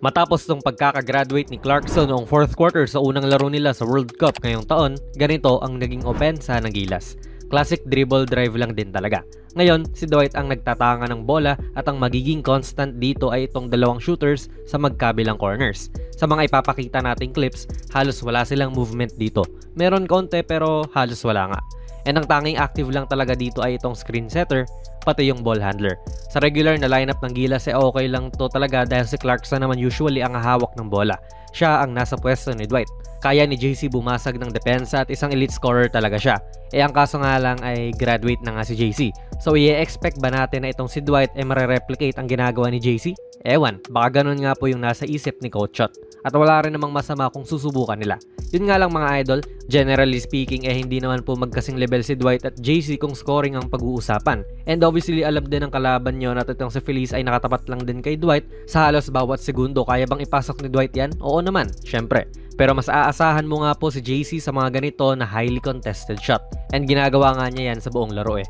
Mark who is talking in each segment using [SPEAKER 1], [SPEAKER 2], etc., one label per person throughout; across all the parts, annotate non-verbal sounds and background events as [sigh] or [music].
[SPEAKER 1] Matapos tong pagkakagraduate ni Clarkson noong fourth quarter sa unang laro nila sa World Cup ngayong taon, ganito ang naging opensa ng Gilas. Classic dribble drive lang din talaga. Ngayon, si Dwight ang nagtatanga ng bola at ang magiging constant dito ay itong dalawang shooters sa magkabilang corners. Sa mga ipapakita nating clips, halos wala silang movement dito. Meron konti pero halos wala nga. And ang tanging active lang talaga dito ay itong screen setter, pati yung ball handler. Sa regular na lineup ng Gilas ay okay lang to talaga dahil si Clarkson naman usually ang hawak ng bola. Siya ang nasa pwesto ni Dwight. Kaya ni JC bumasag ng depensa at isang elite scorer talaga siya. Eh ang kaso nga lang ay graduate na nga si JC. So i-expect ba natin na itong si Dwight ay mare-replicate ang ginagawa ni JC? Ewan, baka ganun nga po yung nasa isip ni Coach Chot. At wala rin namang masama kung susubukan nila. Yun nga lang mga idol, generally speaking eh hindi naman po magkasing level si Dwight at JC kung scoring ang pag-uusapan. And obviously alam din ng kalaban nyo na itong si Felice ay nakatapat lang din kay Dwight sa halos bawat segundo. Kaya bang ipasok ni Dwight yan? Oo naman, syempre. Pero mas aasahan mo nga po si JC sa mga ganito na highly contested shot. And ginagawa nga niya yan sa buong laro eh.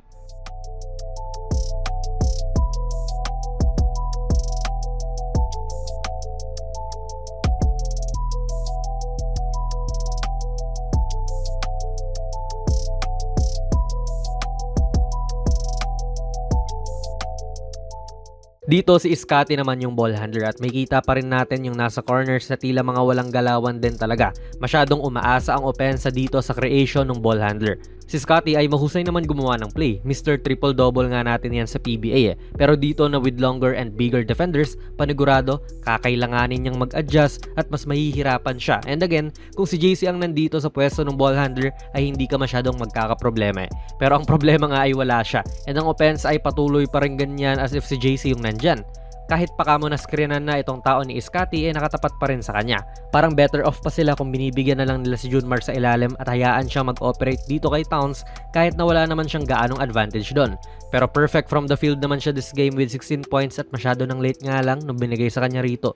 [SPEAKER 1] Dito si Scotty naman yung ball handler at may kita pa rin natin yung nasa corners na tila mga walang galawan din talaga. Masyadong umaasa ang opensa dito sa creation ng ball handler. Si Scotty ay mahusay naman gumawa ng play. Mr. Triple Double nga natin yan sa PBA eh. Pero dito na with longer and bigger defenders, panigurado, kakailanganin niyang mag-adjust at mas mahihirapan siya. And again, kung si JC ang nandito sa pwesto ng ball handler ay hindi ka masyadong magkakaproblema eh. Pero ang [laughs] problema nga ay wala siya. And ang offense ay patuloy pa rin ganyan as if si JC yung nandyan kahit pa kamo na screenan na itong tao ni Iskati eh nakatapat pa rin sa kanya. Parang better off pa sila kung binibigyan na lang nila si Junmar sa ilalim at hayaan siyang mag-operate dito kay Towns kahit na wala naman siyang gaanong advantage doon. Pero perfect from the field naman siya this game with 16 points at masyado ng late nga lang nung binigay sa kanya rito.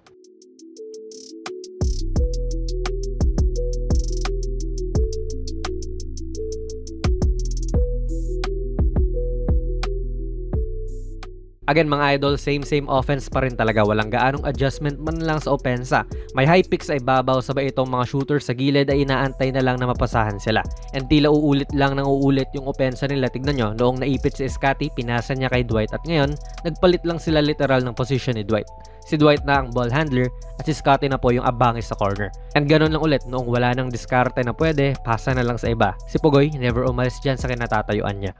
[SPEAKER 1] Again mga idol, same same offense pa rin talaga. Walang gaanong adjustment man lang sa opensa. May high picks ay babaw sabay itong mga shooters sa gilid ay inaantay na lang na mapasahan sila. And tila uulit lang nang uulit yung opensa nila. Tignan nyo, noong naipit si Scotty, pinasa niya kay Dwight at ngayon, nagpalit lang sila literal ng position ni Dwight. Si Dwight na ang ball handler at si Scotty na po yung abangis sa corner. And ganun lang ulit, noong wala nang diskarte na pwede, pasa na lang sa iba. Si Pugoy never umalis dyan sa kinatatayuan niya.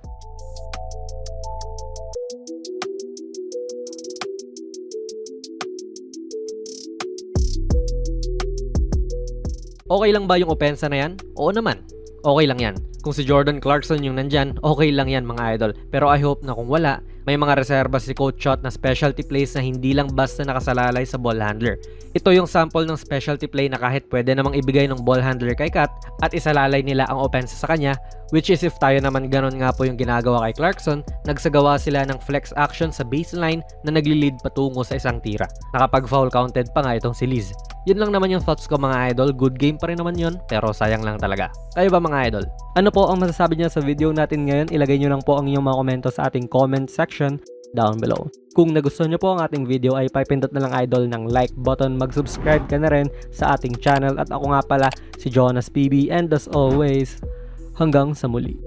[SPEAKER 1] Okay lang ba yung opensa na yan? Oo naman. Okay lang yan. Kung si Jordan Clarkson yung nandyan, okay lang yan mga idol. Pero I hope na kung wala, may mga reserba si Coach Shot na specialty plays na hindi lang basta nakasalalay sa ball handler. Ito yung sample ng specialty play na kahit pwede namang ibigay ng ball handler kay Kat at isalalay nila ang opensa sa kanya which is if tayo naman ganon nga po yung ginagawa kay Clarkson, nagsagawa sila ng flex action sa baseline na nagli-lead patungo sa isang tira. Nakapag-foul counted pa nga itong si Liz. Yun lang naman yung thoughts ko mga idol. Good game pa rin naman yun, pero sayang lang talaga. Kayo ba mga idol? Ano po ang masasabi niyo sa video natin ngayon? Ilagay niyo lang po ang inyong mga komento sa ating comment section down below. Kung nagustuhan niyo po ang ating video ay papindot na lang idol ng like button, mag-subscribe ka na rin sa ating channel at ako nga pala si Jonas PB and as always, hanggang sa muli.